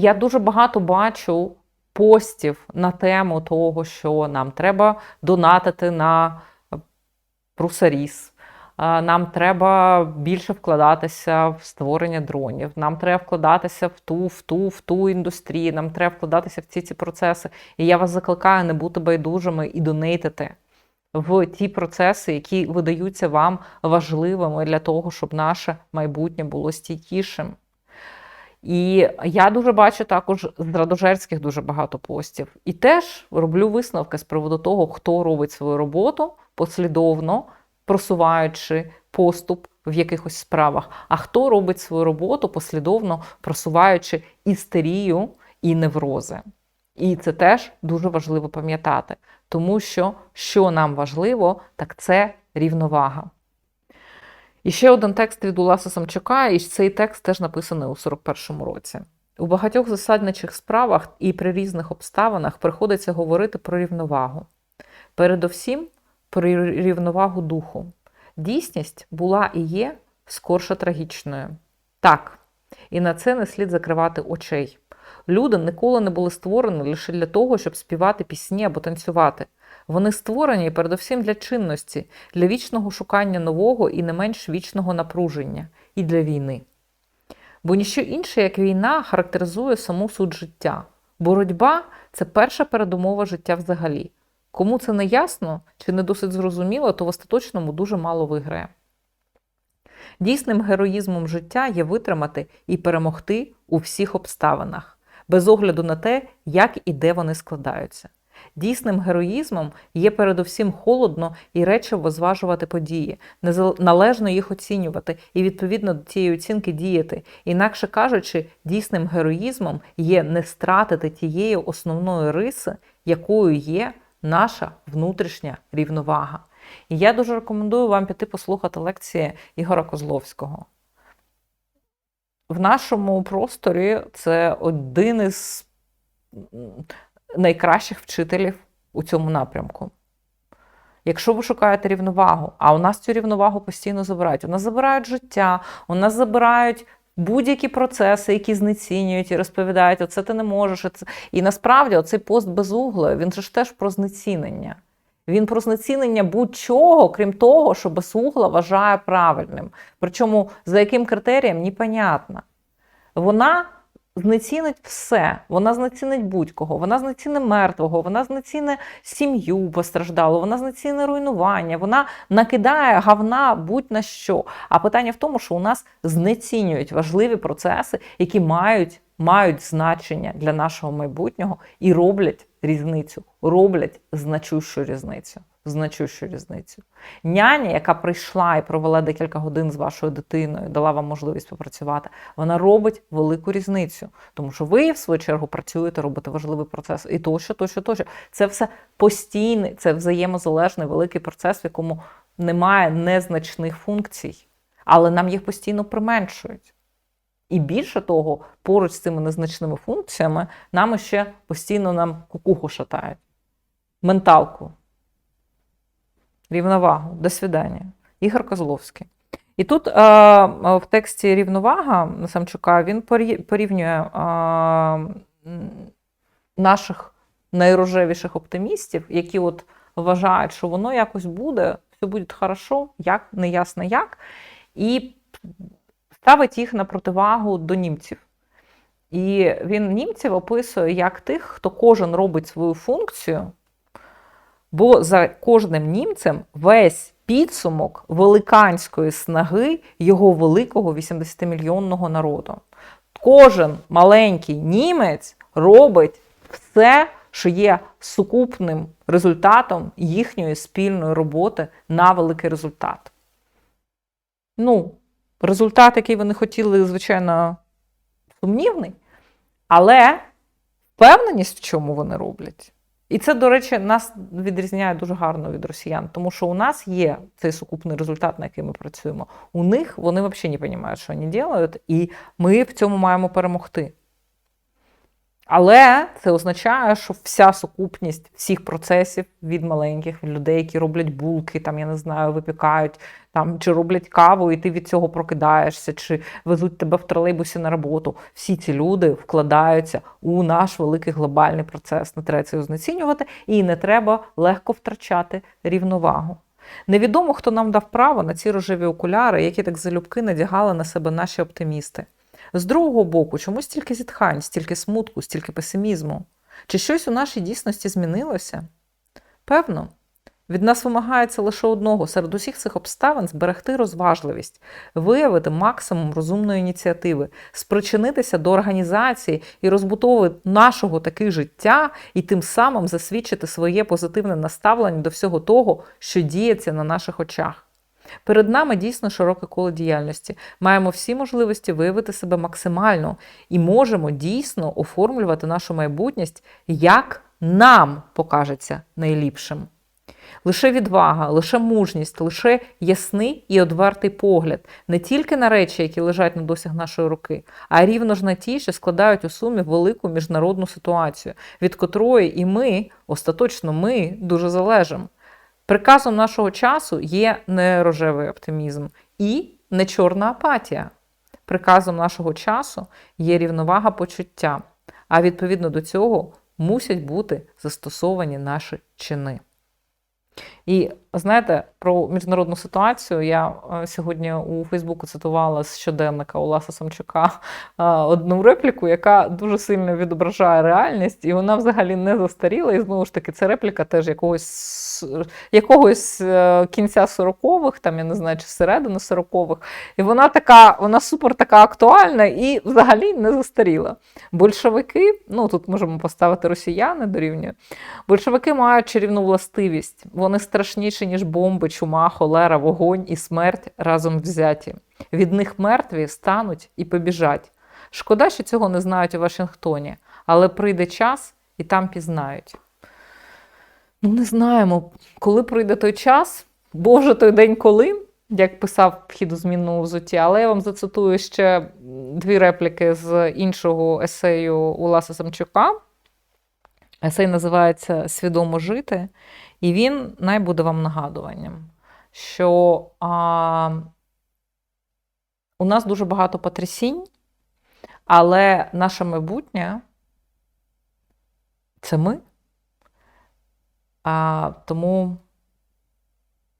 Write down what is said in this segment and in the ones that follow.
Я дуже багато бачу постів на тему того, що нам треба донатити на прусаріс. Нам треба більше вкладатися в створення дронів. Нам треба вкладатися в ту, в ту, в ту індустрію. Нам треба вкладатися в ці ці процеси. І я вас закликаю не бути байдужими і донейтити в ті процеси, які видаються вам важливими для того, щоб наше майбутнє було стійкішим. І я дуже бачу також з радожерських дуже багато постів. І теж роблю висновки з приводу того, хто робить свою роботу послідовно, просуваючи поступ в якихось справах, а хто робить свою роботу послідовно просуваючи істерію і неврози. І це теж дуже важливо пам'ятати, тому що що нам важливо, так це рівновага. І ще один текст від Уласа Самчука, і цей текст теж написаний у 41-му році. У багатьох засадничих справах і при різних обставинах приходиться говорити про рівновагу. Передовсім про рівновагу духу. Дійсність була і є скорше трагічною. Так, і на це не слід закривати очей. Люди ніколи не були створені лише для того, щоб співати пісні або танцювати. Вони створені передусім для чинності, для вічного шукання нового і не менш вічного напруження, і для війни. Бо ніщо інше, як війна, характеризує саму суть життя. Боротьба це перша передумова життя взагалі. Кому це не ясно чи не досить зрозуміло, то в остаточному дуже мало виграє. Дійсним героїзмом життя є витримати і перемогти у всіх обставинах, без огляду на те, як і де вони складаються. Дійсним героїзмом є передусім холодно і речиво зважувати події, належно їх оцінювати і відповідно до цієї оцінки діяти. Інакше кажучи, дійсним героїзмом є не стратити тієї основної риси, якою є наша внутрішня рівновага. І я дуже рекомендую вам піти послухати лекції Ігора Козловського. В нашому просторі це один із найкращих вчителів у цьому напрямку. Якщо ви шукаєте рівновагу, а у нас цю рівновагу постійно забирають. У нас забирають життя, у нас забирають будь-які процеси, які знецінюють і розповідають, оце ти не можеш. Оце... І насправді оцей пост без угла, він же ж теж про знецінення. Він про знецінення будь-чого, крім того, що безугла вважає правильним. Причому за яким критерієм непонятно. Вона знецінить все. Вона знецінить будь-кого, вона знецінить мертвого, вона знецінить сім'ю постраждалу, вона знецінить руйнування, вона накидає гавна будь-на що. А питання в тому, що у нас знецінюють важливі процеси, які мають, мають значення для нашого майбутнього і роблять різницю, роблять значущу різницю значущу різницю. Няня, яка прийшла і провела декілька годин з вашою дитиною, дала вам можливість попрацювати, вона робить велику різницю. Тому що ви, в свою чергу, працюєте, робите важливий процес і тощо, тощо, тощо. Це все постійний, це взаємозалежний великий процес, в якому немає незначних функцій, але нам їх постійно применшують. І більше того, поруч з цими незначними функціями нам ще постійно нам кукуху шатають. Менталку рівновагу. До свидання. Ігор Козловський. І тут е, в тексті рівновага Самчука він порівнює е, наших найрожевіших оптимістів, які от вважають, що воно якось буде, все буде хорошо, як, не ясно як, і ставить їх на противагу до німців. І він німців описує як тих, хто кожен робить свою функцію. Бо за кожним німцем весь підсумок великанської снаги його великого 80-мільйонного народу. Кожен маленький німець робить все, що є сукупним результатом їхньої спільної роботи на великий результат. Ну, результат, який вони хотіли, звичайно, сумнівний, але впевненість, в чому вони роблять. І це, до речі, нас відрізняє дуже гарно від росіян, тому що у нас є цей сукупний результат, на який ми працюємо. У них вони взагалі не розуміють, що вони роблять, і ми в цьому маємо перемогти. Але це означає, що вся сукупність всіх процесів від маленьких людей, які роблять булки, там я не знаю, випікають там чи роблять каву, і ти від цього прокидаєшся, чи везуть тебе в тролейбусі на роботу. Всі ці люди вкладаються у наш великий глобальний процес. Не треба це знецінювати, і не треба легко втрачати рівновагу. Невідомо, хто нам дав право на ці рожеві окуляри, які так залюбки надягали на себе наші оптимісти. З другого боку, чому стільки зітхань, стільки смутку, стільки песимізму? Чи щось у нашій дійсності змінилося? Певно. Від нас вимагається лише одного серед усіх цих обставин зберегти розважливість, виявити максимум розумної ініціативи, спричинитися до організації і розбудови нашого таки життя, і тим самим засвідчити своє позитивне наставлення до всього того, що діється на наших очах. Перед нами дійсно широке коло діяльності. Маємо всі можливості виявити себе максимально і можемо дійсно оформлювати нашу майбутність, як нам покажеться найліпшим. Лише відвага, лише мужність, лише ясний і одвертий погляд не тільки на речі, які лежать на досяг нашої руки, а рівно ж на ті, що складають у сумі велику міжнародну ситуацію, від котрої і ми, остаточно ми, дуже залежимо. Приказом нашого часу є не рожевий оптимізм і не чорна апатія. Приказом нашого часу є рівновага почуття, а відповідно до цього мусять бути застосовані наші чини. І знаєте, про міжнародну ситуацію я е, сьогодні у Фейсбуку цитувала з щоденника Олеса Самчука е, одну репліку, яка дуже сильно відображає реальність, і вона взагалі не застаріла. І знову ж таки, це репліка теж якогось якогось е, кінця 40-х, там я не знаю, чи середини 40-х. І вона така, вона супер така актуальна і взагалі не застаріла. Большевики, ну тут можемо поставити росіяни дорівнює. Большевики мають чарівну властивість. Вони страшніші, ніж бомби, чума, холера, вогонь і смерть разом взяті. Від них мертві стануть і побіжать. Шкода, що цього не знають у Вашингтоні, але прийде час і там пізнають. Ну, не знаємо, коли прийде той час, бо вже той день коли, як писав вхід у змінному взутті, але я вам зацитую ще дві репліки з іншого есею Уласа Самчука. Есей називається Свідомо жити, і він най буде вам нагадуванням, що а, у нас дуже багато потрясінь, але наше майбутнє це ми. А, Тому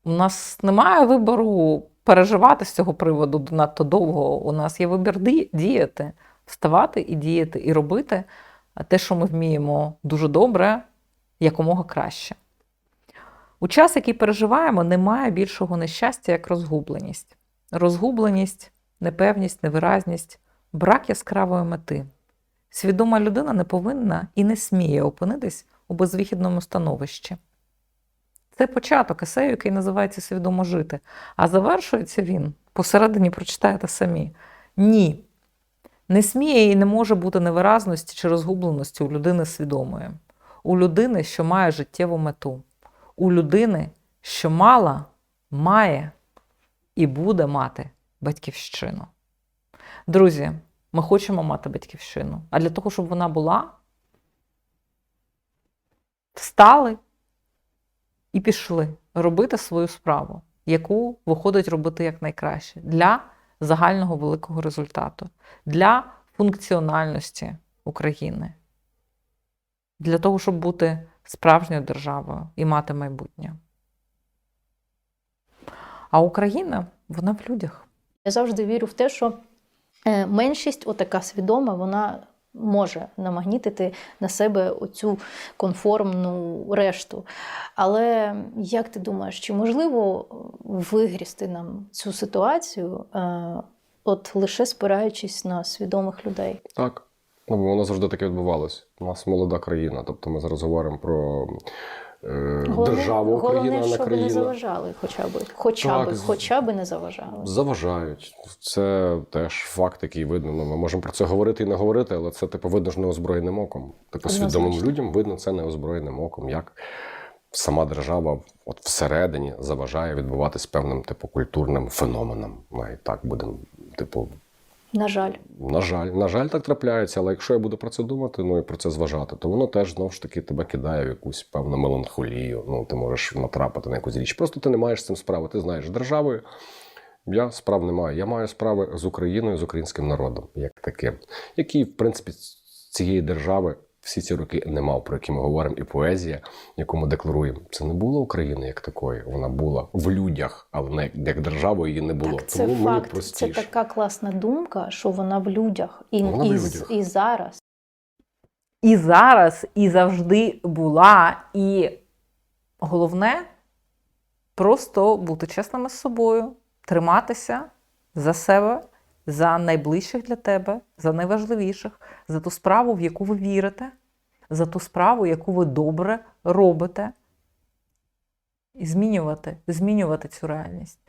у нас немає вибору переживати з цього приводу надто довго. У нас є вибір діяти, вставати і діяти, і робити те, що ми вміємо дуже добре, якомога краще. У час, який переживаємо, немає більшого нещастя, як розгубленість. Розгубленість, непевність, невиразність, брак яскравої мети. Свідома людина не повинна і не сміє опинитись у безвихідному становищі. Це початок есею, який називається Свідомо жити. А завершується він, посередині прочитаєте самі. Ні. Не сміє і не може бути невиразності чи розгубленості у людини свідомої, у людини, що має життєву мету, у людини, що мала, має і буде мати батьківщину. Друзі, ми хочемо мати батьківщину. А для того, щоб вона була, встали і пішли робити свою справу, яку виходить робити якнайкраще для загального великого результату, для функціональності України, для того, щоб бути справжньою державою і мати майбутнє. А Україна, вона в людях. Я завжди вірю в те, що е, меншість, отака свідома, вона може намагнітити на себе оцю конформну решту. Але як ти думаєш, чи можливо вигрісти нам цю ситуацію, е, от лише спираючись на свідомих людей? Так. Ну, бо воно завжди таке відбувалось. У нас молода країна. Тобто ми зараз говоримо про е, державу Україна, головне, а не не заважали, хоча б хоча Так, б, хоча б не заважали. Заважають. Це теж факт, який видно. Ну, ми можемо про це говорити і не говорити, але це типу видно ж неозброєним оком. Типу, свідомим людям видно це неозброєним оком, як сама держава от всередині заважає відбуватись певним типу культурним феноменам. Ми і так будемо, типу, На жаль. На жаль, на жаль, так трапляється, але якщо я буду про це думати, ну і про це зважати, то воно теж знову ж таки тебе кидає в якусь певну меланхолію. Ну, ти можеш натрапити на якусь річ. Просто ти не маєш з цим справи. Ти знаєш, державою я справ не маю. Я маю справи з Україною, з українським народом, як таким, який, в принципі, цієї держави всі ці роки не мав, про які ми говоримо, і поезія, яку ми декларуємо. Це не було України як такої. Вона була в людях, але не як держава її не було. Так, це Тому факт. Це така класна думка, що вона в людях. І, Вона в людях. і зараз. І зараз, і завжди була. І головне просто бути чесними з собою, триматися за себе, за найближчих для тебе, за найважливіших, за ту справу, в яку ви вірите, за ту справу, яку ви добре робите, і змінювати, змінювати цю реальність.